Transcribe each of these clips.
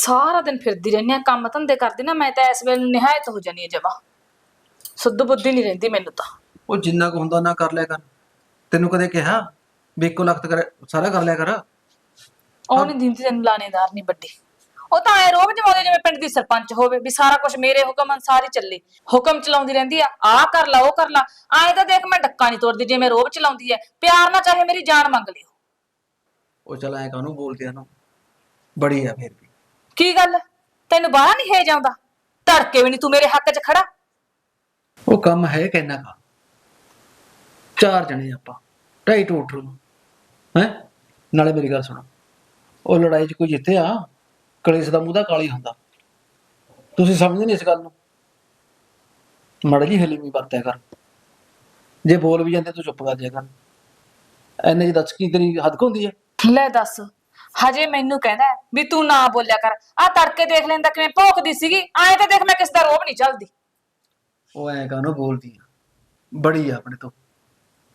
ਸਾਰਾ ਦਿਨ ਫਿਰਦੀ ਰਹਿੰਦੀ ਆ ਕੰਮ ਧੰਦੇ ਕਰਦੀ ਨਾ ਮੈਂ ਤਾਂ ਇਸ ਵੇਲੇ ਨਿਹਾਇਤ ਹੋ ਜਾਨੀ ਆ ਜਮਾ। ਸੁੱਧ ਬੁੱਧੀ ਨਹੀਂ ਰਹਿੰਦੀ ਮੈਨੂੰ ਤਾਂ। ਉਹ ਜਿੰਨਾ ਕੁ ਹੁੰਦਾ ਨਾ ਕਰ ਲਿਆ ਕਰ। ਤੈਨੂੰ ਕਦੇ ਕਿਹਾ ਵੀ ਇੱਕੋ ਲਖਤ ਕਰ ਸਾਰਾ ਕਰ ਲਿਆ ਕਰ? ਉਹ ਨਹੀਂ ਦਿੰਦੀ ਤੈਨੂੰ ਲਾਣੇਦਾਰ ਨਹੀਂ ਵੱਡੀ। ਉਹ ਤਾਂ ਐ ਰੋਬ ਜਮਾਉਂਦੇ ਜਿਵੇਂ ਪਿੰਡ ਦੀ ਸਰਪੰਚ ਹੋਵੇ ਵੀ ਸਾਰਾ ਕੁਝ ਮੇਰੇ ਹੁਕਮ ਅਨਸਾਰ ਹੀ ਚੱਲੇ। ਹੁਕਮ ਚਲਾਉਂਦੀ ਰਹਿੰਦੀ ਆ ਆਹ ਕਰ ਲਾ ਉਹ ਕਰ ਲਾ। ਐਂ ਤਾਂ ਦੇਖ ਮੈਂ ਡੱਕਾ ਨਹੀਂ ਤੋੜਦੀ ਜਿਵੇਂ ਰੋਬ ਚਲਾਉਂਦੀ ਐ। ਪਿਆਰ ਨਾਲ ਚਾਹੇ ਮੇਰੀ ਜਾਨ ਮੰਗ ਲਿਓ। ਉਹ ਚਲ ਐ ਕਾਹਨੂੰ ਬੋਲਦੇ ਆ ਨਾ ਬੜੀ ਆ ਫੇਰ ਵੀ। ਕੀ ਗੱਲ? ਤੈਨੂੰ ਬਾਹਰ ਨਹੀਂ ਹੈ ਜਾਂਦਾ ਧੜਕੇ ਵੀ ਨਹੀਂ ਤੂੰ ਮੇਰੇ ਹੱਕ 'ਚ ਖੜਾ। ਉਹ ਕੰਮ ਹੈ ਕਿੰਨਾ ਕਾ? ਚਾਰ ਜਣੇ ਆਪਾਂ ਢਾਈ ਟੋਟ ਰੂ ਹੈ? ਨਾਲੇ ਮੇਰੀ ਗੱਲ ਸੁਣ ਉਹ ਲੜਾਈ 'ਚ ਕੋਈ ਜਿੱਤਿਆ ਕਲੇਸ਼ ਦਾ ਮੂੰਹ ਦਾ ਕਾਲੀ ਹੁੰਦਾ। ਤੁਸੀਂ ਸਮਝਦੇ ਨਹੀਂ ਇਸ ਗੱਲ ਨੂੰ? ਮੜ ਜੀ ਹਲੀਮੀ ਵਰਤਿਆ ਕਰ। ਜੇ ਬੋਲ ਵੀ ਜਾਂਦੇ ਤੂੰ ਚੁੱਪ ਕਰ ਜਾਇਆ ਕਰ। ਐਨੇ ਜੀ ਦੱਸ ਕੀ ਤੇਰੀ ਹੱਦ ਹੁੰਦੀ ਹੈ ਲੈ ਦੱਸ। ਹਜੇ ਮੈਨੂੰ ਕਹਿੰਦਾ ਹੈ ਵੀ ਤੂੰ ਨਾ ਬੋਲਿਆ ਕਰ। ਆ ਤੜਕੇ ਦੇਖ ਲੈਂਦਾ ਕਿਵੇਂ ਭੌਂਕਦੀ ਸੀਗੀ। ਐਂ ਤਾਂ ਦੇਖ ਮੈਂ ਕਿਸ ਦਾ ਰੋਬ ਨਹੀਂ ਚੱਲਦੀ। ਉਹ ਐ ਕਾਹਨੂੰ ਬੋਲਦੀ ਆ? ਬੜੀ ਆ ਆਪਣੇ ਤੋਂ।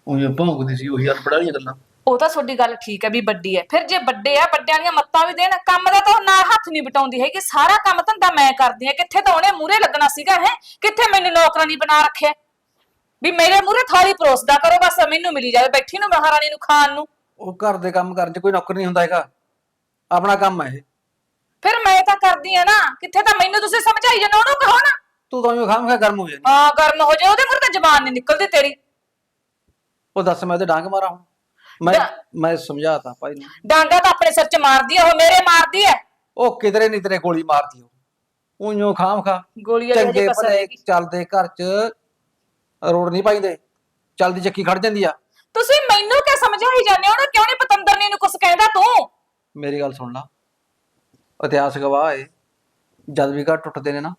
ਉਹ ਜੇ ਭੌਂਕਦੀ ਸੀ ਉਹੀ ਅਨਪੜ੍ਹ ਵਾਲੀਆਂ ਗੱਲਾਂ। ਉਹ ਤਾਂ ਤੁਹਾਡੀ ਗੱਲ ਠੀਕ ਹੈ ਵੀ ਵੱਡੀ ਹੈ। ਫਿਰ ਜੇ ਵੱਡੇ ਆ ਵੱਡਿਆਂ ਦੀਆਂ ਮੱਤਾਂ ਵੀ ਦੇਣ ਕੰਮ ਦਾ ਤਾਂ ਉਹ ਨਾ ਹੱਥ ਨਹੀਂ ਬਟਾਉਂਦੀ ਹੈਗੀ। ਸਾਰਾ ਕੰਮ ਧੰਦਾ ਮੈਂ ਕਰਦੀ ਆ ਕਿੱਥੇ ਤਾਂ ਉਹਨੇ ਮੂਰੇ ਲੱਗਣਾ ਸੀਗਾ ਹੈ ਕਿੱਥੇ ਮੈਨੂੰ ਨੌਕਰਾਂ ਨਹੀਂ ਬਣਾ ਰੱਖਿਆ? ਵੀ ਮੇਰੇ ਮੂਰੇ ਥਾਲੀ ਪਰੋਸਦਾ ਕਰੋ ਬਸ ਮੈਨੂੰ ਮਿਲੀ ਜਾਵੇ। ਬੈਠੀ ਨੂੰ ਮਹਾਰਾਣੀ ਨੂੰ ਖਾਣ ਨੂੰ। ਉਹ ਘਰ ਦੇ ਕੰਮ ਕਰਨ 'ਚ ਕੋਈ ਨੌਕਰ ਨਹੀਂ ਹੁੰਦਾ ਹੈਗਾ। ਆਪਣਾ ਕੰਮ ਹੈ ਇਹ। ਫਿਰ ਮੈਂ ਤਾਂ ਕਰਦੀ ਆ ਨਾ ਕਿੱਥੇ ਤਾਂ ਮੈਨੂੰ ਤੁਸੀਂ ਸਮਝਾਈ ਜਾਂਦੇ ਹੋ, ਉਹਨੂੰ ਕਹੋ ਨਾ। ਤੂੰ ਤਾਂ ਉਹ ਖਾਮ ਖਾ ਗਰਮ ਹੋ ਜਾਨੀ ਹਾਂ ਗਰਮ ਹੋ ਜਾ ਉਹਦੇ ਤਾਂ ਜ਼ਬਾਨ ਨਹੀਂ ਨਿਕਲਦੀ ਤੇਰੀ। ਉਹ ਦੱਸ ਮੈਂ ਤੇ ਡਾਂਗ ਮਾਰਾਂ ਹੁਣ। ਮੈਂ ਮੈਂ ਸਮਝਾਤਾ ਭਾਈ ਨੂੰ। ਡਾਂਗਾ ਤਾਂ ਆਪਣੇ ਸਿਰ 'ਚ ਮਾਰਦੀ ਆ ਉਹ ਮੇਰੇ ਮਾਰਦੀ ਐ ਉਹ ਕਿਧਰੇ ਨਹੀਂ ਤੇਰੇ ਗੋਲੀ ਮਾਰਦੀ ਉਹ। ਉਈਓ ਖਾਮ ਖਾ ਗੋਲੀ ਵਾਲੀ ਚੰਗੇ ਹਜੇ ਕਸਰ ਭਲੇ ਹੈਗੀ ਚੱਲਦੇ ਘਰ 'ਚ ਰੋਡ ਨਹੀਂ ਪਾਈਦੇ। ਚੱਲਦੀ ਚੱਕੀ ਖੜ ਜਾਂਦੀ ਆ। ਤੁਸੀਂ ਮੈਨੂੰ ਕਿਉਂ ਸਮਝਾਈ ਜਾਂਦੇ ਹੋ? ਨਾ ਕਿਉਂ ਨਹੀਂ ਪਤੰਦਰਨੀ ਨੂੰ ਕੁਝ ਕਹਿੰਦਾ ਤੂੰ? ਮੇਰੀ ਗੱਲ ਸੁਣ ਲਾ। ਇਤਿਹਾਸ ਗਵਾਹ ਹੈ ਜਦ ਵੀ ਘਰ ਟੁੱਟਦੇ ਨੇ ਨਾ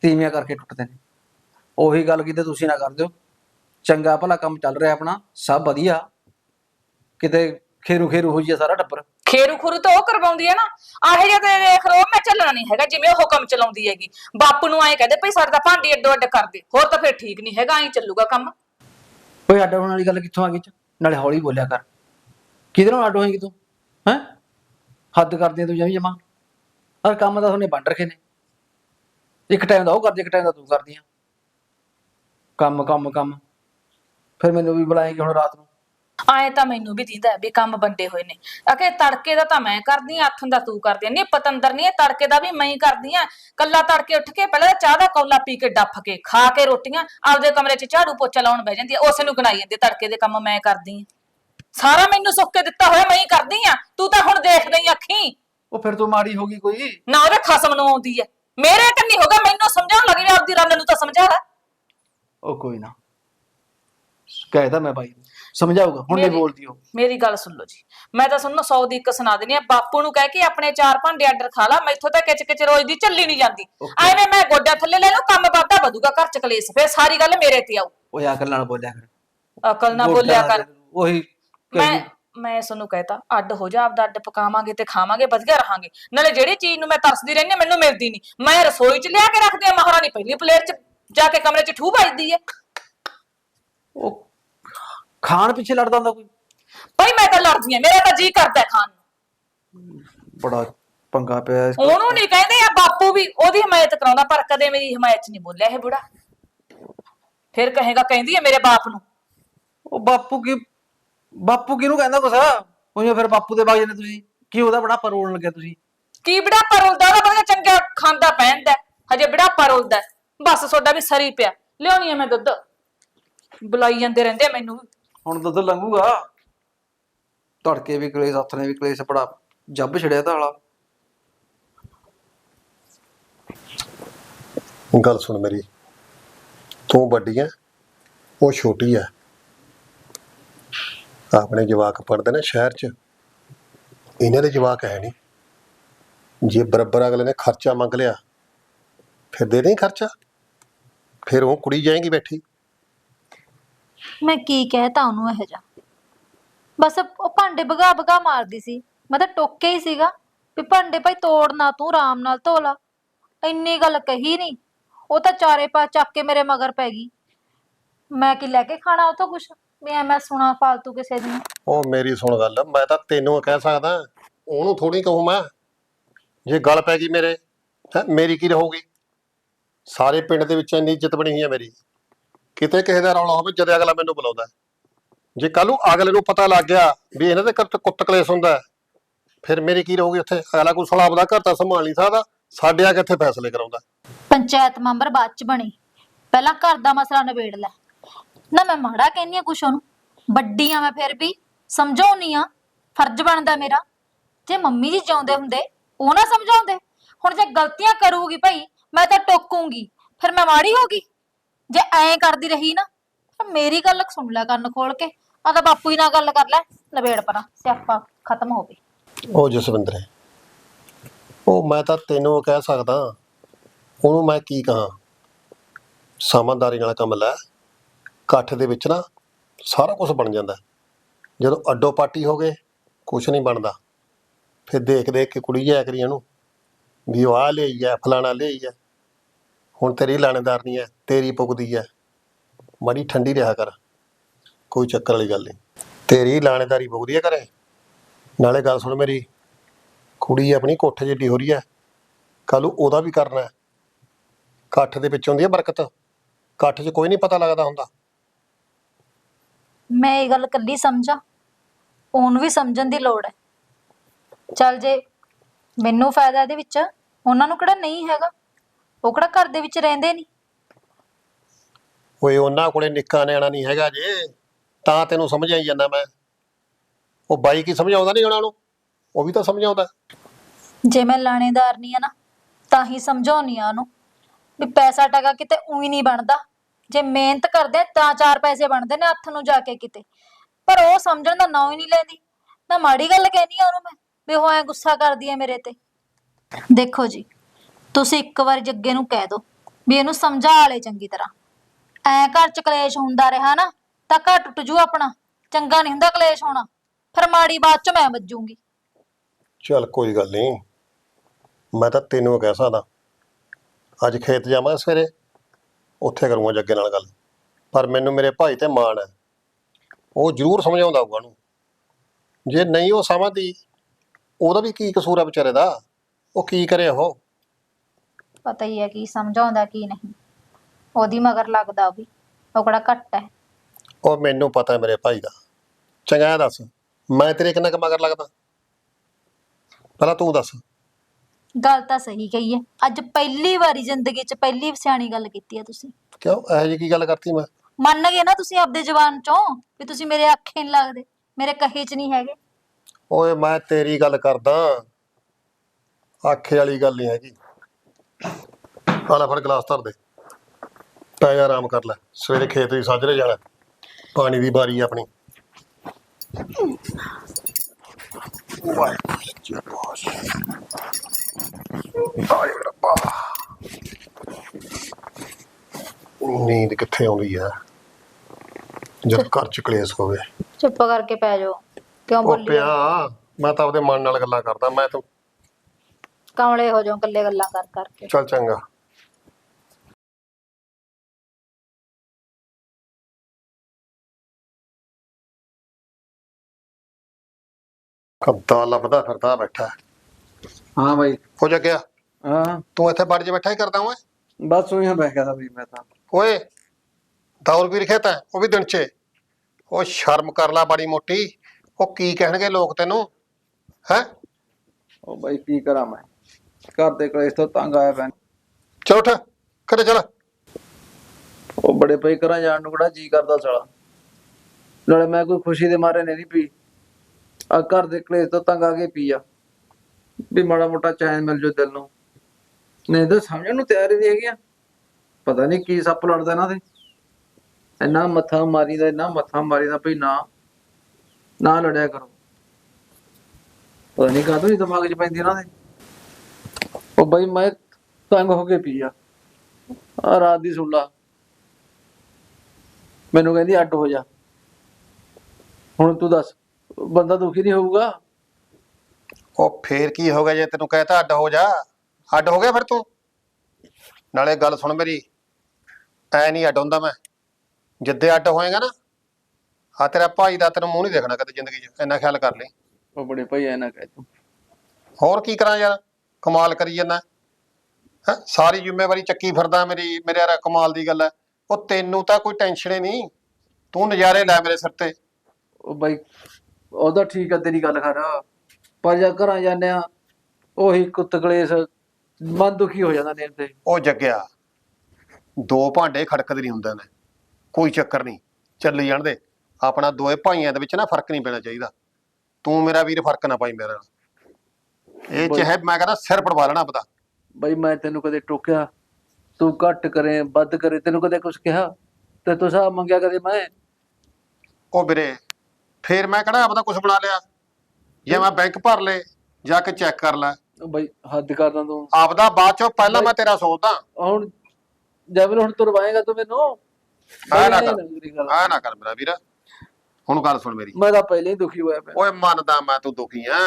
ਤੀਵੀਆਂ ਕਰਕੇ ਟੁੱਟਦੇ ਨੇ। ਉਹੀ ਗੱਲ ਕਿਤੇ ਤੁਸੀਂ ਨਾ ਕਰ ਦਿਓ। ਚੰਗਾ ਭਲਾ ਕੰਮ ਚੱਲ ਰਿਹਾ ਆਪਣਾ ਸਭ ਵਧੀਆ। ਕਿਤੇ ਖੇਰੂ ਖੇਰੂ ਹੋ ਜਾਏ ਸਾਰਾ ਟੱਬਰ। ਖੇਰੂ ਖੁਰੂ ਤਾਂ ਉਹ ਕਰਵਾਉਂਦੀ ਹੈ ਨਾ। ਆਹੇ ਜੇ ਤੇ ਦੇਖ ਲੋ ਮੈਂ ਚੱਲਣਾ ਨਹੀਂ ਹੈਗਾ ਜਿਵੇਂ ਉਹ ਹੁਕਮ ਚਲਾਉਂਦੀ ਹੈਗੀ। ਬਾਪੂ ਨੂੰ ਐਂ ਕਹਦੇ ਭਈ ਸਾਡੇ ਤਾਂ ਭਾਂਡੀ ਅੱਡੋ ਅੱਡ ਕਰ ਦੇ। ਹੋਰ ਤਾਂ ਫਿਰ ਠੀਕ ਨਹੀਂ ਹੈਗਾ ਐਂ ਚੱਲੂਗਾ ਕੰਮ। ਕੋਈ ਅੱਡ ਹੋਣ ਵਾਲੀ ਗੱਲ ਕਿੱਥੋਂ ਆ ਗਈ ਚ? ਨਾਲੇ ਹੌਲੀ ਬੋਲਿਆ ਕਰ। ਕਿਧਰੋਂ ਅੱਡ ਹੋਏਗੀ ਤੂੰ? ਹੈ? ਹੱਦ ਕਰਦੀ ਤੂੰ ਜਮੀ ਜਮਾ। ਹਰ ਕੰਮ ਤਾਂ ਉਹਨੇ ਵੰਡ ਰੱਖੇ ਨੇ। ਇੱਕ ਟਾਈਮ ਦਾ ਉਹ ਕਰਦੀ ਇੱਕ ਟਾਈਮ ਦਾ ਤੂੰ ਕਰਦੀ ਆ। ਕੰਮ ਕੰਮ ਕੰਮ। ਫਿਰ ਮੈਨੂੰ ਵੀ ਬੁਲਾਏਗੀ ਹੁਣ ਰਾਤ ਨੂੰ? ਐਂ ਤਾਂ ਮੈਨੂੰ ਵੀ ਦੀਦਾ ਵੀ ਕੰਮ ਬੰਦੇ ਹੋਏ ਨੇ। ਅਕੇ ਤੜਕੇ ਦਾ ਤਾਂ ਮੈਂ ਕਰਦੀ ਆ ਅੱਥਨ ਦਾ ਤੂੰ ਕਰਦੀ ਆ। ਨਹੀਂ ਪਤੰਦਰ ਨਹੀਂ ਤੜਕੇ ਦਾ ਵੀ ਮੈਂ ਹੀ ਕਰਦੀ ਆ। ਕੱਲਾ ਤੜਕੇ ਉੱਠ ਕੇ ਪਹਿਲਾਂ ਤਾਂ ਚਾਹ ਦਾ ਕੌਲਾ ਪੀ ਕੇ ਡੱਫ ਕੇ ਖਾ ਕੇ ਰੋਟੀਆਂ ਆਪਦੇ ਕਮਰੇ 'ਚ ਝਾੜੂ ਪੋਚਾ ਲਾਉਣ ਬਹਿ ਜਾਂਦੀ ਆ। ਉਸੇ ਨੂੰ ਗਣਾਈ ਜਾਂਦੀ ਆ, ਤੜਕੇ ਦੇ ਕੰਮ ਮੈਂ ਕਰਦੀ ਆ। ਸਾਰਾ ਮੈਨੂੰ ਸੁੱਕ ਕੇ ਦਿੱਤਾ ਹੋਇਆ ਮੈਂ ਹੀ ਕਰਦੀ ਆ। ਤੂੰ ਤਾਂ ਹੁਣ ਦੇਖਦਾ ਹੀ ਅੱਖੀ। ਉਹ ਫਿਰ ਤੂੰ ਮਾੜੀ ਹੋ ਗਈ ਕੋਈ? ਨਾ ਉਹਦੇ ਖਸਮ ਨੂੰ ਆਉਂਦੀ ਐ। ਮੇਰੇ ਕੰਨੀ ਹੋਗਾ ਮੈਨੂੰ ਸਮਝਾਉਣ ਲੱਗੀ ਵੀ ਆਪਦੀ ਰੰਨ ਨੂੰ ਤਾਂ ਸਮਝਾ ਲੈ। ਉਹ ਕੋਈ ਨਾ। ਕਹਿਦਾ ਮੈਂ ਬਾਈ ਨੂੰ। ਸਮਝਾਊਗਾ ਹੁਣ ਨਹੀਂ ਮੇਰੀ- ਬੋਲਦੀ ਉਹ। ਮੇਰੀ ਗੱਲ ਸੁਣ ਲਓ ਜੀ। ਮੈਂ ਤਾਂ ਸੁਣਨਾ 100 ਦੀ ਇੱਕ ਸੁਣਾ ਦੇਣੀ ਆ। ਬਾਪੂ ਨੂੰ ਕਹਿ ਕੇ ਆਪਣੇ ਚਾਰ ਭਾਂਡੇ ਆਰਡਰ ਖਾ ਲਾ। ਮੈਥੋਂ ਤਾਂ ਕਿਚ ਕਿਚ ਰੋਜ਼ ਦੀ ਚੱਲੀ ਨਹੀਂ ਜਾਂਦੀ। Okay. ਐਵੇਂ ਮੈਂ ਗੋਡਿਆਂ ਥੱਲੇ ਲੈ ਲਓ ਕੰਮ ਵਾਧਾ ਵਧੂਗਾ ਘਰ ਚ ਕਲੇਸ਼। ਫੇਰ ਸਾਰੀ ਗੱਲ ਮੇਰੇ ਤੇ ਆਊ। ਉਹ ਅਕਲ ਨਾਲ ਬੋਲਿਆ ਕਰ। ਅਕਲ ਨਾ ਗੋਡਾ ਬੋਲਿਆ ਕਰ। ਉਹੀ ਮੈਂ ਮੈਂ ਤੁਹਾਨੂੰ ਕਹਿਤਾ ਅੱਡ ਹੋ ਜਾ ਆਪਦਾ ਅੱਡ ਪਕਾਵਾਂਗੇ ਤੇ ਖਾਵਾਂਗੇ ਵਧੀਆ ਰਹਾਂਗੇ। ਨਾਲੇ ਜਿਹੜੀ ਚੀਜ਼ ਨੂੰ ਮੈਂ ਤਰਸਦੀ ਰਹਿੰਦੀ ਹਾਂ, ਮੈਨੂੰ ਮਿਲਦੀ ਨਹੀਂ ਮੈਂ ਰਸੋਈ ਚ ਲਿਆ ਕੇ ਰੱਖਦੀ ਆ ਮਹਾਰਾਣੀ ਪਹਿਲੀ ਪਲੇਟ ਚ ਜਾ ਕੇ ਕਮਰੇ ਚ ਠੂ ਵੱਜਦੀ ਹੈ। ਉਹ ਖਾਣ ਪਿੱਛੇ ਲੜਦਾ ਹੁੰਦਾ ਕੋਈ? ਭਾਈ ਮੈਂ ਤਾਂ ਲੜਦੀ ਆ ਮੇਰਾ ਤਾਂ ਜੀ ਕਰਦਾ ਹੈ ਖਾਣ ਨੂੰ। ਬੜਾ ਪੰਗਾ ਪਿਆ ਇਸ ਉਹਨੂੰ ਨਹੀਂ ਕਹਿੰਦੇ ਆ ਬਾਪੂ ਵੀ ਉਹਦੀ ਹਮਾਇਤ ਕਰਾਉਂਦਾ ਪਰ ਕਦੇ ਮੇਰੀ ਹਮਾਇਤ 'ਚ ਨਹੀਂ ਬੋਲਿਆ ਇਹ ਬੁੜਾ। ਫਿਰ ਕਹੇਗਾ ਕਹਿੰਦੀ ਹੈ ਮੇਰੇ ਬਾਪ ਨੂੰ। ਉਹ ਬਾਪੂ ਕੀ ਬਾਪੂ ਕਿਹਨੂੰ ਕਹਿੰਦਾ ਕੁਛ? ਉਹ ਫਿਰ ਬਾਪੂ ਦੇ ਬਾਗ ਜਾਂਦੇ ਤੁਸੀਂ। ਕੀ ਉਹਦਾ ਬੜਾ ਪਰੋਣ ਲੱਗਿਆ ਤੁਸੀਂ। ਕੀ ਬੜਾ ਪਰੁਲਦਾ ਉਹਦਾ ਬੜਾ ਚੰਗਾ ਖਾਂਦਾ ਪਹਿਨਦਾ ਹੈ। ਹਜੇ ਬੜਾ ਪਰੁਲਦਾ। ਬਸ ਤੁਹਾਡਾ ਵੀ ਸਰੀ ਪਿਆ। ਲਿਆਉਣੀ ਆ ਮੈਂ ਦੁੱਧ। ਬੁਲਾਈ ਜਾਂਦੇ ਰਹਿੰਦੇ ਆ ਮੈਨੂੰ ਹੁਣ ਦੁੱਧ ਲੰਘੂਗਾ। ਤੜਕੇ ਵੀ ਕਲੇਸ਼ ਹੱਥ ਨੇ ਵੀ ਕਲੇਸ਼ ਬੜਾ ਜੱਬ ਛੜਿਆ ਤਾਂ ਵਾਲਾ। ਗੱਲ ਸੁਣ ਮੇਰੀ। ਤੂੰ ਵੱਡੀ ਐ ਉਹ ਛੋਟੀ ਐ ਆਪਣੇ ਜਵਾਕ ਪੜਦੇ ਨੇ ਸ਼ਹਿਰ 'ਚ। ਇਹਨਾਂ ਦੇ ਜਵਾਕ ਹੈ ਨਹੀਂ ਜੇ ਬਰਾਬਰ ਅਗਲੇ ਨੇ ਖਰਚਾ ਮੰਗ ਲਿਆ, ਫਿਰ ਦੇ ਦੇਂ ਖਰਚਾ। ਫਿਰ ਉਹ ਕੁੜੀ ਜਾਏਗੀ ਬੈਠੀ। ਮੈਂ ਕੀ ਕਹਿਤਾ ਉਹਨੂੰ ਇਹ ਜਾ ਬਸ ਉਹ ਭਾਂਡੇ ਭਗਾ ਭਗਾ ਮਾਰਦੀ ਸੀ। ਮੈਂ ਤਾਂ ਟੋਕੇ ਹੀ ਸੀਗਾ ਵੀ ਭਾਂਡੇ ਭਾਈ ਤੋੜ ਨਾ ਤੂੰ, ਆਰਾਮ ਨਾਲ ਧੋ ਲਾ। ਇੰਨੀ ਗੱਲ ਕਹੀ ਨਹੀਂ ਉਹ ਤਾਂ ਚਾਰੇ ਪਾ ਚੱਕ ਕੇ ਮੇਰੇ ਮਗਰ ਪੈ ਗਈ। ਮੈਂ ਕੀ ਲੈ ਕੇ ਖਾਣਾ ਉਹ ਤੋਂ ਕੁਛ? ਵੀ ਐ ਮੈਂ ਸੁਣਾ ਫਾਲਤੂ ਕਿਸੇ ਦੀ। ਉਹ ਮੇਰੀ ਸੁਣ ਗੱਲ ਮੈਂ ਤਾਂ ਤੈਨੂੰ ਕਹਿ ਸਕਦਾ ਉਹਨੂੰ ਥੋੜੀ ਕਹੂੰ ਮੈਂ ਜੇ ਗੱਲ ਪੈ ਗਈ ਮੇਰੇ ਹੈਂ ਮੇਰੀ ਕੀ ਰਹੂਗੀ? ਸਾਰੇ ਪਿੰਡ ਦੇ ਵਿੱਚ ਇੰਨੀ ਇੱਜ਼ਤ ਬਣੀ ਹੋਈ ਹੈ ਮੇਰੀ ਕਿਤੇ ਕਿਸੇ ਦਾ ਰੌਲਾ ਹੋਵੇ ਜਦ ਅਗਲਾ ਮੈਨੂੰ ਬੁਲਾਉਂਦਾ। ਹੈ। ਜੇ ਕੱਲ ਨੂੰ ਅਗਲੇ ਨੂੰ ਪਤਾ ਲੱਗ ਗਿਆ ਵੀ ਇਹਨਾਂ ਦੇ ਘਰ ਤੇ ਕੁੱਤ ਕਲੇਸ਼ ਹੁੰਦਾ ਹੈ, ਫਿਰ ਮੇਰੀ ਕੀ ਰਹੂਗੀ ਉੱਥੇ? ਅਗਲਾ ਕੋਈ ਸਲਾਬ ਦਾ ਘਰ ਤਾਂ ਸੰਭਾਲ ਨਹੀਂ ਸਕਦਾ ਸਾਡੇ ਆ ਕੇ ਇੱਥੇ ਫੈਸਲੇ ਕਰਾਉਂਦਾ। ਪੰਚਾਇਤ ਮੈਂਬਰ ਬਾਅਦ ਚ ਬਣੀ। ਪਹਿਲਾਂ ਘਰ ਦਾ ਮਸਲਾ ਨਿਬੇੜ ਲੈ। ਨਾ ਮੈਂ ਮਾੜਾ ਕਹਿੰਦੀ ਆ ਕੁਛ ਉਹਨੂੰ ਵੱਡੀ ਆ ਮੈਂ ਫਿਰ ਵੀ ਸਮਝਾਉਣੀ ਆ ਫਰਜ਼ ਬਣਦਾ ਮੇਰਾ। ਜੇ ਮੰਮੀ ਜੀ ਜਿਉਂਦੇ ਹੁੰਦੇ, ਉਹ ਨਾ ਸਮਝਾਉਂਦੇ। ਹੁਣ ਜੇ ਗਲਤੀਆਂ ਕਰੂਗੀ ਭਾਈ, ਮੈਂ ਤਾਂ ਟੋਕੂੰਗੀ, ਫਿਰ ਮੈਂ ਮਾੜੀ ਹੋਗੀ ਜੇ ਐਂ ਕਰਦੀ ਰਹੀ ਨਾ, ਫਿਰ ਮੇਰੀ ਗੱਲ ਸੁਣ ਲੈ ਕੰਨ ਖੋਲ ਕੇ ਆ ਤਾਂ ਬਾਪੂ ਜੀ ਨਾਲ ਗੱਲ ਕਰ ਲੈ, ਨਿਬੇੜ ਪਰਾਂ, ਸਿਆਪਾ ਖਤਮ ਹੋਵੇ ਉਹ ਜਸਵਿੰਦਰ, ਉਹ ਮੈਂ ਤਾਂ ਤੈਨੂੰ ਕਹਿ ਸਕਦਾ, ਉਹਨੂੰ ਮੈਂ ਕੀ ਕਹਾਂ? ਸਮਝਦਾਰੀ ਨਾਲ ਕੰਮ ਲੈ। ਇਕੱਠ ਦੇ ਵਿੱਚ ਨਾ ਸਾਰਾ ਕੁਝ ਬਣ ਜਾਂਦਾ। ਜਦੋਂ ਅੱਡੋ ਪਾਟੀ ਹੋ ਗਏ ਕੁਝ ਨਹੀਂ ਬਣਦਾ। ਫਿਰ ਦੇਖ ਦੇਖ ਕੇ ਕੁੜੀ ਜਾਇਆ ਕਰੀ ਇਹਨੂੰ, ਵੀ ਉਹ ਆ ਲਈ ਆ ਫਲਾਣਾ ਲਈ ਆ ਹੁਣ ਤੇਰੀ ਲਾਣੇਦਾਰ ਨਹੀਂ ਹੈ ਤੇਰੀ ਪੁੱਗਦੀ ਹੈ ਮੜੀ ਠੰਡੀ ਰਿਹਾ ਕਰ, ਕੋਈ ਚੱਕਰ ਵਾਲੀ ਗੱਲ ਨਹੀਂ। ਤੇਰੀ ਲਾਣੇਦਾਰੀ ਪੁੱਗਦੀ ਹੈ ਘਰੇ। ਨਾਲੇ ਗੱਲ ਸੁਣ ਮੇਰੀ, ਕੁੜੀ ਆਪਣੀ ਕੋਠੇ ਜਿੱਡੀ ਹੋ ਰਹੀ ਹੈ ਕੱਲ ਨੂੰ ਉਹਦਾ ਵੀ ਕਰਨਾ ਹੈ ਇਕੱਠ ਦੇ ਵਿੱਚ ਹੁੰਦੀ ਹੈ ਬਰਕਤ। ਇਕੱਠ 'ਚ ਕੋਈ ਨਹੀਂ ਪਤਾ ਲੱਗਦਾ ਹੁੰਦਾ। ਮੈਂ ਇਹ ਗੱਲ ਕੱਲੀ ਸਮਝਾਂ? ਉਹਨੂੰ ਵੀ ਸਮਝਣ ਦੀ ਲੋੜ ਹੈ। ਚੱਲ ਜੇ ਮੈਨੂੰ ਫਾਇਦਾ ਇਹਦੇ ਵਿੱਚ ਉਹਨਾਂ ਨੂੰ ਕਿਹੜਾ ਨਹੀਂ ਹੈਗਾ? ਉਹ ਕਿਹੜਾ ਘਰ ਦੇ ਵਿੱਚ ਰਹਿੰਦੇ ਨਹੀਂ? ਓਏ ਉਹਨਾਂ ਕੋਲੇ ਨਿੱਕਾ ਨਿਆਣਾ ਨਹੀਂ ਹੈਗਾ ਜੇ। ਤਾਂ ਤੈਨੂੰ ਸਮਝਾਈ ਜਾਂਦਾ ਮੈਂ। ਉਹ ਬਾਈ ਕੀ ਸਮਝਾਉਂਦਾ ਨਹੀਂ ਉਹਨਾਂ ਨੂੰ? ਉਹ ਵੀ ਤਾਂ ਸਮਝਾਉਂਦਾ। ਜੇ ਮੈਂ ਲਾਣੇਦਾਰ ਨਹੀਂ ਆ ਨਾ ਤਾਂ ਹੀ ਸਮਝਾਉਣੀ ਆ ਉਹਨੂੰ। ਵੀ ਪੈਸਾ ਟਕਾ ਕਿਤੇ ਉਹੀ ਨਹੀਂ ਬਣਦਾ। ਜੇ ਮਿਹਨਤ ਕਰਦੇ ਆ, ਤਾਂ ਚਾਰ ਪੈਸੇ ਬਣਦੇ ਨੇ ਹੱਥ ਨੂੰ ਜਾ ਕੇ ਕਿਤੇ। ਪਰ ਉਹ ਸਮਝਣ ਦਾ ਨਾਂ ਹੀ ਨਹੀਂ ਲੈਂਦੀ। ਨਾ ਮਾੜੀ ਗੱਲ ਕਹਿਨੀ ਆ ਉਹਨੂੰ ਮੈਂ, ਵੀ ਉਹ ਐ ਗੁੱਸਾ ਕਰਦੀ ਹੈ ਮੇਰੇ ਤੇ। ਦੇਖੋ ਜੀ, ਤੁਸੀਂ ਇੱਕ ਵਾਰ ਜੱਗੇ ਨੂੰ ਕਹਿ ਦਿਓ ਵੀ ਇਹਨੂੰ ਸਮਝਾ ਲੈ ਚੰਗੀ ਤਰ੍ਹਾਂ। ਐ ਘਰ ਚ ਕਲੇਸ਼ ਹੁੰਦਾ ਰਿਹਾ ਨਾ, ਤਾਂ ਘਰ ਟੁੱਟ ਜੂ ਆਪਣਾ। ਚੰਗਾ ਨਹੀਂ ਹੁੰਦਾ ਕਲੇਸ਼ ਹੋਣਾ। ਫਿਰ ਮਾੜੀ ਬਾਤ ਚ ਮੈਂ ਵੱਜੂਗੀ। ਚੱਲ ਕੋਈ ਗੱਲ ਨਹੀਂ। ਮੈਂ ਤਾਂ ਤੈਨੂੰ ਕਹਿ ਸਕਦਾ। ਅੱਜ ਖੇਤ ਜਾਵਾਂ ਸਵੇਰੇ। ਉੱਥੇ ਕਰੂੰਗਾ ਜੱਗੇ ਨਾਲ ਗੱਲ। ਪਰ ਮੈਨੂੰ ਮੇਰੇ ਭਾਈ ਤੇ ਮਾਣ ਹੈ। ਉਹ ਜ਼ਰੂਰ ਸਮਝਾਉਂਦਾ ਹੋਊਗਾ ਉਹਨੂੰ। ਜੇ ਨਹੀਂ ਉਹ ਸਮਝਦੀ ਉਹਦਾ ਵੀ ਕੀ ਕਸੂਰ ਹੈ ਵਿਚਾਰੇ ਦਾ? ਉਹ ਕੀ ਕਰੇ ਉਹ? ਪਤਾ ਹੀ ਹੈ ਕੀ ਸਮਝਾਉਂਦਾ ਕੀ ਨਹੀਂ। ਉਹਦੀ ਮਗਰ ਲੱਗਦਾ ਉਹ ਵੀ। ਉਹ ਕਿਹੜਾ ਘੱਟ ਹੈ। ਉਹ ਮੈਨੂੰ ਪਤਾ ਹੈ ਮੇਰੇ ਭਾਈ ਦਾ। ਚੰਗਾ ਦੱਸ। ਮੈਂ ਤੇਰੇ ਕਿੰਨਾ ਕੁ ਮਗਰ ਲੱਗਦਾ? ਪਹਿਲਾਂ ਤੂੰ ਦੱਸ। ਗੱਲ ਤਾਂ ਸਹੀ ਕਹੀ ਹੈ। ਅੱਜ ਪਹਿਲੀ ਵਾਰੀ ਜ਼ਿੰਦਗੀ 'ਚ ਪਹਿਲੀ ਸਿਆਣੀ ਗੱਲ ਕੀਤੀ ਹੈ ਤੁਸੀਂ। ਕਿਉਂ? ਇਹੋ ਜਿਹੀ ਕੀ ਗੱਲ ਕਰਤੀ ਮੈਂ? ਮੰਨ ਗਏ ਨਾ ਤੁਸੀਂ ਆਪਦੇ ਜ਼ਬਾਨ 'ਚੋਂ ਵੀ ਤੁਸੀਂ ਮੇਰੇ ਅੱਖੇ ਨਹੀਂ ਲੱਗਦੇ ਮੇਰੇ ਕਹੇ 'ਚ ਨਹੀਂ ਹੈਗੇ। ਓਏ ਮੈਂ ਤੇਰੀ ਗੱਲ ਕਰਦਾ। ਆਖੇ ਵਾਲੀ ਗੱਲ ਨਹੀਂ ਹੈਗੀ। ਆ ਲੈ ਫੜ ਗਲਾਸ ਧਰ ਦੇ। ਪੈ ਜਾ ਆਰਾਮ ਕਰ ਲੈ। ਸਵੇਰੇ ਖੇਤ ਦੀ ਸਾਜਰੇ ਜਾਣਾ। ਪਾਣੀ ਦੀ ਬਾਰੀ ਆ ਆਪਣੀ। ਵਾਹਿਗੁਰੂ ਜੀ ਬਾਸ ਰੱਬਾ। ਨੀਂਦ ਕਿੱਥੇ ਆਉਂਦੀ ਆ? ਜਦ ਘਰ ਚ ਕਲੇਸ਼ ਹੋਵੇ। ਚੁੱਪ ਕਰਕੇ ਪੈ ਜਾਓ। ਕਿਉਂ ਉਹ ਬੋਲੀ ਪਿਆ ਮੈਂ ਤਾਂ ਆਪਦੇ ਮਨ ਨਾਲ ਗੱਲਾਂ ਕਰਦਾ ਮੈਂ ਤਾਂ ਕਮਲੇ ਹੋ ਜਾਓ ਇਕੱਲੇ ਗੱਲਾਂ ਕਰ ਕਰਕੇ। ਚੱਲ ਚੰਗਾ। ਕੱਦਾ ਲੱਭਦਾ ਫਿਰਦਾ ਬੈਠਾ। ਹਾਂ ਬਾਈ। ਹੋ ਜਾ ਗਿਆ। ਹਾਂ। ਤੂੰ ਇੱਥੇ ਬੜ 'ਚ ਬੈਠਾ ਹੀ ਕਰਦਾ ਓਏ ਬਸ ਉਹੀ ਬਹਿ ਗਿਆ ਤਾਂ ਬਈ ਮੈਂ ਤਾਂ। ਓਏ ਦੌਰ ਵੀ ਰਖਿਆ ਤਾਂ ਉਹ ਵੀ ਦਿਨ 'ਚ। ਉਹ ਸ਼ਰਮ ਕਰ ਲੈ ਬੜੀ ਮੋਟੀ। ਉਹ ਕੀ ਕਹਿਣਗੇ ਲੋਕ ਤੈਨੂੰ? ਹੈ? ਉਹ ਬਾਈ ਕੀ ਕਰਾਂ ਮੈਂ? ਘਰ ਦੇ ਕਲੇਸ਼ ਤੋਂ ਤੰਗ ਆਇਆ ਪੈਣ ਚਲ ਉੱਠ ਘਰੇ ਚੱਲ। ਉਹ ਬੜੇ ਪਈ ਕਰਾਂ ਜਾਣ ਨੂੰ ਕਿਹੜਾ ਜੀ ਕਰਦਾ ਸਾਲਾ। ਨਾਲੇ ਮੈਂ ਕੋਈ ਖੁਸ਼ੀ ਦੇ ਮਾਰੇ ਨਹੀਂ ਪੀ। ਆ ਘਰ ਦੇ ਕਲੇਸ਼ ਤੋਂ ਤੰਗ ਆ ਕੇ ਪੀ ਆ। ਵੀ ਮਾੜਾ ਮੋਟਾ ਚੈਨ ਮਿਲ ਜੋ ਦਿਲ ਨੂੰ। ਨਹੀਂ ਤਾਂ ਸਮਝਣ ਨੂੰ ਤਿਆਰ ਹੀ ਨਹੀਂ ਹੈਗੀਆਂ। ਪਤਾ ਨਹੀਂ ਕੀ ਸੱਪ ਲੜਦਾ ਇਹਨਾਂ ਦੇ। ਇੰਨਾ ਮੱਥਾ ਮਾਰੀ ਦਾ ਇੰਨਾ ਮੱਥਾ ਮਾਰੀਦਾ ਭਈ ਨਾ ਨਾ ਲੜਿਆ ਕਰੋ। ਪਤਾ ਨਹੀਂ ਕਾਹਤੋਂ ਹੀ ਦਿਮਾਗ 'ਚ ਪੈਂਦੀ ਇਹਨਾਂ ਦੇ। ਉਹ ਬਈ ਮੈਂ ਤੰਗ ਹੋ ਕੇ ਪੀ ਆ। ਆ ਰਾਤ ਦੀ ਸੁਣ ਲਾ। ਮੈਨੂੰ ਕਹਿੰਦੀ ਅੱਡ ਹੋ ਜਾ। ਹੁਣ ਤੂੰ ਦੱਸ, ਬੰਦਾ ਦੁਖੀ ਨਹੀਂ ਹੋਊਗਾ? ਉਹ ਫੇਰ ਕੀ ਹੋ ਗਿਆ ਜੇ ਤੈਨੂੰ ਕਹਿਤਾ ਅੱਡ ਹੋ ਜਾ। ਅੱਡ ਹੋ ਗਿਆ ਫਿਰ ਤੂੰ? ਨਾਲੇ ਗੱਲ ਸੁਣ ਮੇਰੀ ਐ ਨਹੀਂ ਅੱਡ ਹੁੰਦਾ ਮੈਂ। ਜਿੱਦੇ ਅੱਡ ਹੋਏਗਾ ਨਾ ਆ ਤੇਰਾ ਭਾਈ ਦਾ ਤੈਨੂੰ ਮੂੰਹ ਨਹੀਂ ਦੇਖਣਾ ਕਦੇ ਜ਼ਿੰਦਗੀ 'ਚ ਇੰਨਾ ਖਿਆਲ ਕਰ ਲਈ। ਉਹ ਬੜੇ ਭਾਈ ਐ ਨਾ ਕਹਿ ਤੂੰ। ਹੋਰ ਕੀ ਕਰਾਂ ਯਾਰ ਕਮਾਲ ਕਰੀ ਜਾਂਦਾ। ਹੈ ਸਾਰੀ ਜ਼ਿੰਮੇਵਾਰੀ ਚੱਕੀ ਫਿਰਦਾ ਮੇਰੀ ਮੇਰੇ ਯਾਰ ਕਮਾਲ ਦੀ ਗੱਲ ਹੈ ਉਹ ਤੈਨੂੰ ਤਾਂ ਕੋਈ ਟੈਨਸ਼ਨ ਹੀ ਨਹੀਂ। ਤੂੰ ਨਜ਼ਾਰੇ ਲੈ ਮੇਰੇ ਸਿਰ ਤੇ। ਉਹ ਬਾਈ ਉਹਦਾ ਠੀਕ ਆ ਤੇਰੀ ਗੱਲ ਖਰਾ ਪਰ ਜਦ ਘਰਾਂ ਜਾਂਦੇ ਆ ਉਹੀ ਕੁੱਤ ਕਲੇਸ਼ ਮਨ ਦੁਖੀ ਹੋ ਜਾਂਦਾ ਨੇ ਤੇ। ਉਹ ਜੱਗਿਆ ਦੋ ਭਾਂਡੇ ਖੜਕਦੇ ਨਹੀਂ ਹੁੰਦੇ ਨੇ ਕੋਈ ਚੱਕਰ ਨਹੀਂ ਚੱਲੀ ਜਾਣ ਦੇ। ਆਪਣਾ ਦੋਏ ਭਾਈਆਂ ਦੇ ਵਿੱਚ ਨਾ ਫ਼ਰਕ ਨਹੀਂ ਪੈਣਾ ਚਾਹੀਦਾ। ਤੂੰ ਮੇਰਾ ਵੀਰ ਫ਼ਰਕ ਨਾ ਪਾਈ ਮੇਰੇ ਨਾਲ। ਇਹ ਚਾਹੇ ਮੈਂ ਕਹਿੰਦਾ ਸਿਰ ਪੜਵਾ ਲੈਣਾ ਪਤਾ ਬਾਈ ਮੈਂ ਤੈਨੂੰ ਕਦੇ ਟੋਕਿਆ ਤੂੰ ਘੱਟ ਕਰੇ ਵੱਧ ਕਰੇ ਤੈਨੂੰ ਕਦੇ ਕੁਝ ਕਿਹਾ? ਤੇ ਤੂੰ ਸਾਹ ਮੰਗਿਆ ਕਦੇ ਮੈਂ? ਉਹ ਵੀਰੇ ਫੇਰ ਮੈਂ ਕਿਹੜਾ ਆਪਦਾ ਕੁਝ ਬਣਾ ਲਿਆ? ਜੇ ਮੈਂ ਬੈਂਕ ਭਰ ਲੇ ਜਾ ਕੇ ਚੈੱਕ ਕਰ ਲੈ। ਉਹ ਬਾਈ ਹੱਦ ਕਰਦਾ ਤੂੰ। ਆਪਦਾ ਬਾਅਦ ਚੋਂ ਪਹਿਲਾਂ ਮੈਂ ਤੇਰਾ ਸੋਚਦਾ ਹੁਣ ਜੈਵਲ ਹੁਣ ਤੁਰਵਾਏਗਾ ਤੂੰ ਮੈਨੂੰ? ਆ ਨਾ ਕਰ। ਆ ਨਾ ਕਰ ਮੇਰਾ ਵੀਰ। ਹੁਣ ਗੱਲ ਸੁਣ ਮੇਰੀ। ਮੈਂ ਤਾਂ ਪਹਿਲੇ ਹੀ ਦੁਖੀ ਹੋਇਆ ਪਿਆ। ਓਏ ਮੰਨਦਾ ਮੈਂ ਤੂੰ ਦੁਖੀ ਆ।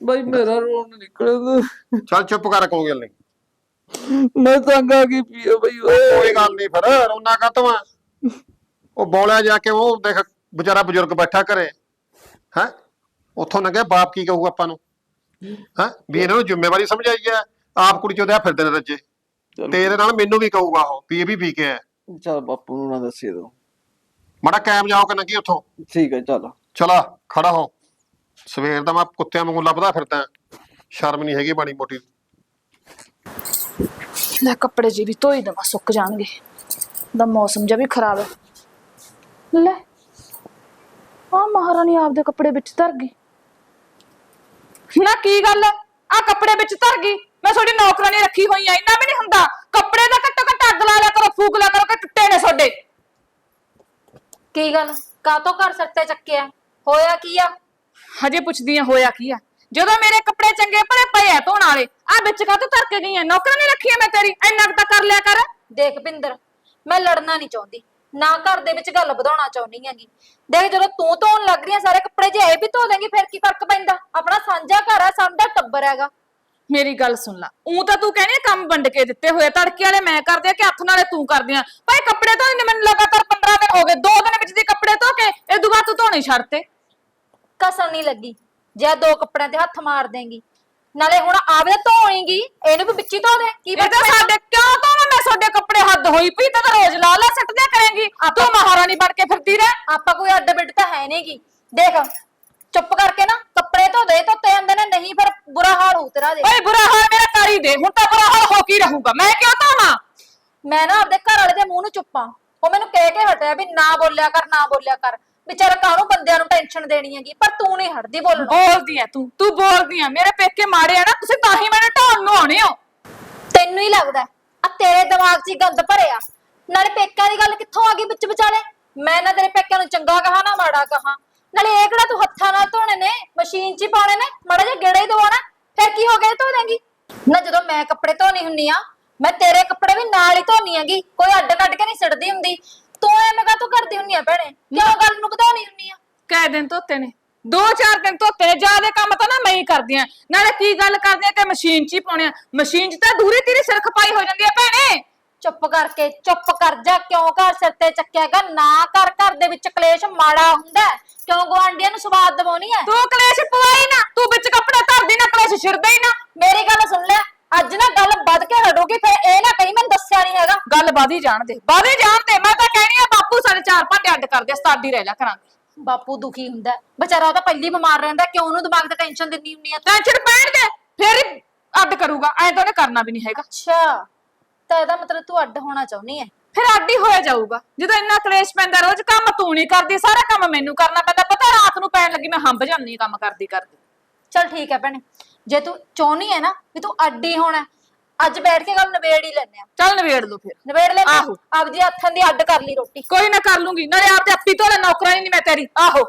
ਬਾਈ ਮੇਰਾ ਰੋਣ ਨਿਕਲੇ ਚੱਲ ਚੁੱਪ ਕਰ ਕੋਈ ਗੱਲ ਨਹੀਂ। ਮੈਂ ਤੰਗ ਗਈ ਪੀਓ ਬਾਈ ਓਏ ਕੋਈ ਗੱਲ ਨਹੀਂ ਫਿਰ ਰੋਣਾ ਕਾਤੋਂ ਆ? ਉਹ ਬੋਲਿਆ ਜਾ ਕੇ ਉਹ ਦੇਖ ਵਿਚਾਰਾ ਬਜ਼ੁਰਗ ਬੈਠਾ ਘਰੇ। ਹੈ? ਉੱਥੋਂ ਲੰਘਿਆ ਬਾਪ ਕੀ ਕਹੂਗਾ ਆਪਾਂ ਨੂੰ? ਹੈ? ਵੀ ਇਹਨਾਂ ਨੂੰ ਜ਼ਿੰਮੇਵਾਰੀ ਸਮਝਾਈ ਹੈ ਆਪ ਕੁੜੀ ਚੋਦਿਆ ਫਿਰਦੇ ਨੇ ਰੱਜੇ। ਤੇ ਇਹਦੇ ਨਾਲ ਮੈਨੂੰ ਵੀ ਕਹੂਗਾ ਉਹ ਵੀ ਇਹ ਵੀ ਪੀ ਕੇ ਆਇਆ। ਚਲ ਬਾਪੂ ਨੂੰ ਨਾ ਦੱਸੇ ਦੋ ਮੜਾ ਕਾਇਮ ਜਾਓ ਕਿ ਲੰਗੀ ਉੱਥੋਂ? ਠੀਕ ਹੈ ਚਲ। ਚਲਾ ਖੜਾ ਹੋ। ਸਵੇਰ ਦਾ ਮੈਂ ਕੁੱਤਿਆਂ ਵਾਂਗੂ ਲੱਭਦਾ ਫਿਰਦਾ। ਸ਼ਰਮ ਨਹੀਂ ਹੈਗੀ ਬਾਣੀ ਮੋਟੀ। ਲੈ ਕੱਪੜੇ ਜੀ ਵੀ ਧੋਈ ਦਵਾ ਸੁੱਕ ਜਾਣਗੇ। ਦਾ ਮੌਸਮ ਜਿਹਾ ਵੀ ਖਰਾਬ ਹੈ। ਲੈ ਆ ਮਹਾਰਾਣੀ ਆਪਦੇ ਕੱਪੜੇ ਵਿੱਚ ਧਰ ਗਈ। ਨਾ ਕੀ ਗੱਲ? ਆ ਕੱਪੜੇ ਵਿੱਚ ਧਰ ਗਈ। ਮੈਂ ਤੁਹਾਡੀ ਨੌਕਰਾਨੀ ਰੱਖੀ ਹੋਈ ਆ ਇੰਨਾ ਵੀ ਨਹੀਂ ਹੁੰਦਾ। ਕੱਪੜੇ ਦਾ ਘੱਟੋ ਘੱਟ ਅੱਗ ਲਾ ਲਿਆ ਕਰੋ ਫੂਕ ਲਿਆ ਕਰੋ ਕਿ ਟੁੱਟੇ ਨੇ ਤੁਹਾਡੇ। ਕੀ ਗੱਲ? ਕਾਤੋਂ ਘਰ ਸੱਤੇ ਚੱਕਿਆ? ਹੋਇਆ ਕੀ ਆ? ਹਜੇ ਪੁੱਛਦੀ ਆ ਹੋਇਆ ਕੀ ਆ? ਜਦੋਂ ਮੇਰੇ ਕੱਪੜੇ ਚੰਗੇ ਭਲੇ ਪਏ ਆ ਧੋਣ ਵਾਲੇ ਆ ਵਿੱਚ ਕਾਹਤੋਂ ਧਰ ਕੇ ਗਈ ਆ? ਨੌਕਰਾਨੀ ਰੱਖੀ ਆ ਮੈਂ ਤੇਰੀ ਇੰਨਾ ਕੁ ਤਾਂ ਕਰ ਲਿਆ ਕਰ। ਦੇਖ ਪਿੰਦਰ ਮੈਂ ਲੜਨਾ ਨਹੀਂ ਚਾਹੁੰਦੀ। ਨਾ ਘਰ ਦੇ ਵਿੱਚ ਗੱਲ ਵਧਾਉਣਾ ਚਾਹੁੰਦੀ ਹੈਗੀ। ਦੇਖ ਜਦੋਂ ਤੂੰ ਧੋਣ ਲੱਗ ਰਹੀ ਆ ਸਾਰੇ ਕੱਪੜੇ ਜੇ ਇਹ ਵੀ ਧੋ ਦੇਂਗੀ ਫਿਰ ਕੀ ਫ਼ਰਕ ਪੈਂਦਾ? ਆਪਣਾ ਸਾਂਝਾ ਘਰ ਆ ਸਾਂਝਾ ਟੱਬਰ ਹੈਗਾ। ਮੇਰੀ ਗੱਲ ਸੁਣ ਲੈ ਉਂ ਤਾਂ ਤੂੰ ਕਹਿੰਦੀ ਆ ਕੰਮ ਵੰਡ ਕੇ ਦਿੱਤੇ ਹੋਏ ਆ, ਤੜਕੇ ਵਾਲੇ ਮੈਂ ਕਰਦੀ ਆ ਕਿ ਹੱਥ ਨਾਲੇ ਤੂੰ ਕਰਦੀ ਆ। ਭਾਈ ਕੱਪੜੇ ਧੋਣੇ ਨੇ ਮੈਨੂੰ ਲਗਾਤਾਰ 15 ਦਿਨ ਹੋ ਗਏ ਦੋ ਦਿਨ ਵਿੱਚ ਦੀ ਕੱਪੜੇ ਧੋ ਕੇ ਇਹ ਦੁਬਾਰਾ ਤੂੰ ਧੋਣੇ ਛੱਡਤੇ ਕਸਰ ਨਹੀਂ ਲੱਗੀ ਜੇ ਦੋ ਕੱਪੜਿਆਂ ਤੇ ਹੱਥ ਮਾਰ ਦੇਂਗੀ ਨਾਲੇ ਹੁਣ ਆਵੇ ਧੋਏਂਗੀ ਇਹਨੂੰ ਵੀ ਵਿੱਚੀ ਧੋ ਦੇ। ਕੀ ਇਹ ਤਾਂ? ਸਾਡੇ ਕਿਉਂ ਧੋਵਾਂ ਮੈਂ ਤੁਹਾਡੇ ਕੱਪੜੇ ਹੱਦ ਹੋਈ ਪਈ ਤੇ ਤਾਂ ਰੋਜ਼ ਲਾ ਲਾ ਸੱਟਦਿਆ ਕਰੇਂਗੀ। ਤੂੰ ਮਹਾਰਾਣੀ ਬਣ ਕੇ ਫਿਰਦੀ ਰਹਿ। ਆਪਾਂ ਕੋਈ ਅੱਡ ਬਿੱਡ ਤਾਂ ਹੈ ਨਹੀਂਗੀ ਦੇਖ ਚੁੱਪ ਕਰਕੇ ਨਾ ਕੱਪੜੇ ਧੋ ਦੇ ਧੋਤੇ ਜਾਂਦੇ ਨੇ ਨਹੀਂ ਫਿਰ ਬੁਰਾ ਹਾਲ ਹੋਊ ਤੇਰਾ ਦੇ ਓਏ ਬੁਰਾ ਹਾਲ ਮੇਰਾ ਕਰ ਦੇ ਹੁਣ ਤਾਂ ਬੁਰਾ ਹਾਲ ਹੋ ਕੀ ਰਹੂਗਾ? ਮੈਂ ਕਿਉਂ ਧੋਵਾਂ? ਮੈਂ ਨਾ ਆਪਦੇ ਘਰ ਵਾਲੇ ਦੇ ਮੂੰਹ ਨੂੰ ਚੁੱਪਾਂ। ਉਹ ਮੈਨੂੰ ਕਹਿ ਕੇ ਹਟਿਆ ਵੀ ਨਾ ਬੋਲਿਆ ਕਰ ਨਾ ਬੋਲਿਆ ਕਰ। ਵਿਚਾਰਾ ਕਾਹਨੂੰ ਬੰਦਿਆਂ ਨੂੰ ਟੈਨਸ਼ਨ ਦੇਣੀ ਹੈਗੀ? ਪਰ ਤੂੰ ਨਹੀਂ ਹਟਦੀ ਬੋਲਣੋਂ ਬੋਲਦੀ ਆ ਤੂੰ ਤੂੰ ਬੋਲਦੀ ਆ। ਮੇਰੇ ਪੇਕੇ ਮਾੜੇ ਆ ਨਾ ਤੁਸੀਂ ਤਾਂ ਹੀ ਮੈਨੂੰ ਢਾਉਣ ਨੂੰ ਆਉਣੇ ਹੋ। ਤੈਨੂੰ ਹੀ ਲੱਗਦਾ ਆ ਤੇਰੇ ਦਿਮਾਗ 'ਚ ਹੀ ਗੰਦ ਭਰਿਆ। ਨਾਲੇ ਪੇਕਿਆਂ ਦੀ ਗੱਲ ਕਿੱਥੋਂ ਆ ਗਈ ਵਿੱਚ ਵਿਚਾਲੇ? ਮੈਂ ਨਾ ਤੇਰੇ ਪੇਕਿਆਂ ਨੂੰ ਚੰਗਾ ਕਹਾ ਨਾ ਮਾੜਾ ਕਹਾ। ਨਾਲੇ ਇਹ ਕਿਹੜਾ ਤੂੰ ਹੱਥਾਂ ਨਾਲ ਧੋਣੇ ਨੇ? ਮਸ਼ੀਨ 'ਚ ਹੀ ਪਾਉਣੇ ਨੇ? ਮਾੜਾ ਜਿਹਾ ਗੇੜਾ ਹੀ ਦਵਾਣਾ ਫਿਰ ਕੀ ਹੋ ਗਿਆ ਧੋ ਦੇਂਗੀ? ਨਾ ਜਦੋਂ ਮੈਂ ਕੱਪੜੇ ਧੋਣੀ ਹੁੰਨੀ ਆ ਮੈਂ ਤੇਰੇ ਕੱਪੜੇ ਵੀ ਨਾਲ ਹੀ ਧੋਣੀ ਹੈਗੀ। ਕੋਈ ਅੱਡ ਕੱਢ ਕੇ ਨਹੀਂ ਸਿੱਟਦੀ ਹੁੰਦੀ। ਤੂੰ ਐਵੇਂ ਕਾਹਤੋਂ ਕਰਦੀ ਹੁੰਨੀ ਆ ਭੈਣੇ? ਕਿਉਂ ਗੱਲ ਨੂੰ ਵਧਾਉਣੀ ਹੁੰਨੀ ਆ? ਕੈ ਦਿਨ ਧੋਤੇ ਨੇ। ਦੋ ਚਾਰ ਦਿਨ ਧੋਤੇ ਨੇ ਜਿਆਦੇ ਕੰਮ ਤਾਂ ਨਾ ਮੈਂ ਹੀ ਕਰਦੀ ਆ। ਨਾਲੇ ਕੀ ਗੱਲ ਕਰਦੀ ਆ ਕਿ ਮਸ਼ੀਨ 'ਚ ਹੀ ਪਾਉਣੇ ਆ। ਮਸ਼ੀਨ 'ਚ ਤਾਂ ਦੂਰੀ ਤੇਰੀ ਸਿਰ ਖਪਾਈ ਹੋ ਜਾਂਦੀ ਆ ਭੈਣੇ। ਚੁੱਪ ਕਰਕੇ ਚੁੱਪ ਕਰ ਜਾ। ਕਿਉਂ ਘਰ ਸਿਰ ਤੇ ਚੱਕਿਆਗਾ ਨਾ ਕਰ ਘਰ ਦੇ ਵਿੱਚ ਕਲੇਸ਼ ਮਾੜਾ ਹੁੰਦਾ ਹੈ। ਕਿਉਂ ਗਵਾਂਢੀਆਂ ਨੂੰ ਸਵਾਦ ਦਿਵਾਉਣੀ ਹੈ? ਤੂੰ ਕਲੇਸ਼ ਪਵਾਈ ਨਾ। ਤੂੰ ਵਿੱਚ ਕੱਪੜਾ ਧਰਦੀ ਨਾ ਕਲੇਸ਼ ਛਿੜਦਾ ਹੀ ਨਾ। ਮੇਰੀ ਗੱਲ ਸੁਣ ਲੈ। ਅੱਜ ਨਾ ਗੱਲ ਵੱਧ ਕੇ ਹਟੂਗੀ ਫਿਰ ਇਹ ਨਾ ਗੱਲ ਬਾਦੀ ਜਾਣ ਦੇ ਬਾਦੀ ਜਾਣ ਦੇ ਮੈਂ ਤਾਂ ਕਹਿਣੀ ਆ ਬਾਪੂ ਸਾਡੇ ਚਾਰ ਭਾਂਡੇ ਅੱਡ ਕਰਦੇ ਸਤਾਡੀ ਰਹਿ ਲਿਆ ਕਰਾਂਗੇ ਬਾਪੂ ਦੁਖੀ ਹੁੰਦਾ ਹੈ। ਵਿਚਾਰਾ ਉਹ ਤਾਂ ਪਹਿਲੀ ਬਿਮਾਰ ਰਹਿੰਦਾ ਕਿਉਂ ਉਹਨੂੰ ਦਿਮਾਗ ਤੇ ਟੈਨਸ਼ਨ ਦਿੰਦੀ ਹੁੰਨੀ ਆ ਤੂੰ? ਟੈਨਸ਼ਨ ਪੈਣ ਦੇ ਫੇਰ ਹੀ ਅੱਡ ਕਰੂਗਾ ਐਂ ਤਾਂ ਉਹਨੇ ਕਰਨਾ ਵੀ ਨਹੀਂ ਹੈਗਾ ਅੱਛਾ ਤਾਂ ਇਹਦਾ ਮਤਲਬ ਤੂੰ ਅੱਡ ਹੋਣਾ ਚਾਹੁੰਦੀ ਹੈ ਫਿਰ ਅੱਡ ਹੀ ਹੋਇਆ ਜਾਊਗਾ ਜਦੋਂ ਇੰਨਾ ਕਲੇਸ਼ ਪੈਂਦਾ ਰੋਜ਼ ਕੰਮ ਤੂੰ ਨਹੀਂ ਕਰਦੀ ਸਾਰਾ ਕੰਮ ਮੈਨੂੰ ਕਰਨਾ ਪੈਂਦਾ ਪਤਾ ਰਾਤ ਨੂੰ ਪੈਣ ਲੱਗੀ ਮੈਂ ਹੰਬ ਜਾਂਦੀ ਹਾਂ ਕੰਮ ਕਰਦੀ ਕਰਦੀ ਚਲ ਠੀਕ ਹੈ ਭੈਣੇ ਜੇ ਤੂੰ ਚਾਹੁੰਦੀ ਹੈ ਨਾ ਵੀ ਤੂੰ ਅੱਡ ਹੀ ਹੋਣਾ ਹੈ, ਅੱਜ ਬੈਠ ਕੇ ਗੱਲ ਨਿਬੇੜ ਹੀ ਲੈਨੇ ਆ। ਚੱਲ ਨਵੇੜ ਲਓ ਫਿਰ। ਨਿਬੇੜ ਲੈ ਆਹੋ। ਆਪਦੀ ਹੱਥਾਂ ਦੀ ਅੱਡ ਕਰ ਲਈ ਰੋਟੀ। ਕੋਈ ਨਾ ਕਰ ਲੂੰਗੀ। ਨਾਲੇ ਆਪ ਤੇ ਅੱਪੀ ਧੋਲੇ ਨੌਕਰਾਨੀ ਨਹੀਂ ਮੈਂ ਤੇਰੀ। ਆਹੋ।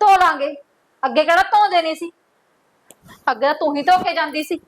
ਧੋ ਲਾਂਗੇ। ਅੱਗੇ ਕਿਹੜਾ ਧੋਂਦੇ ਨਹੀਂ ਸੀ। ਅੱਗੇ ਤਾਂ ਤੂੰ ਹੀ ਧੋ ਕੇ ਜਾਂਦੀ ਸੀ।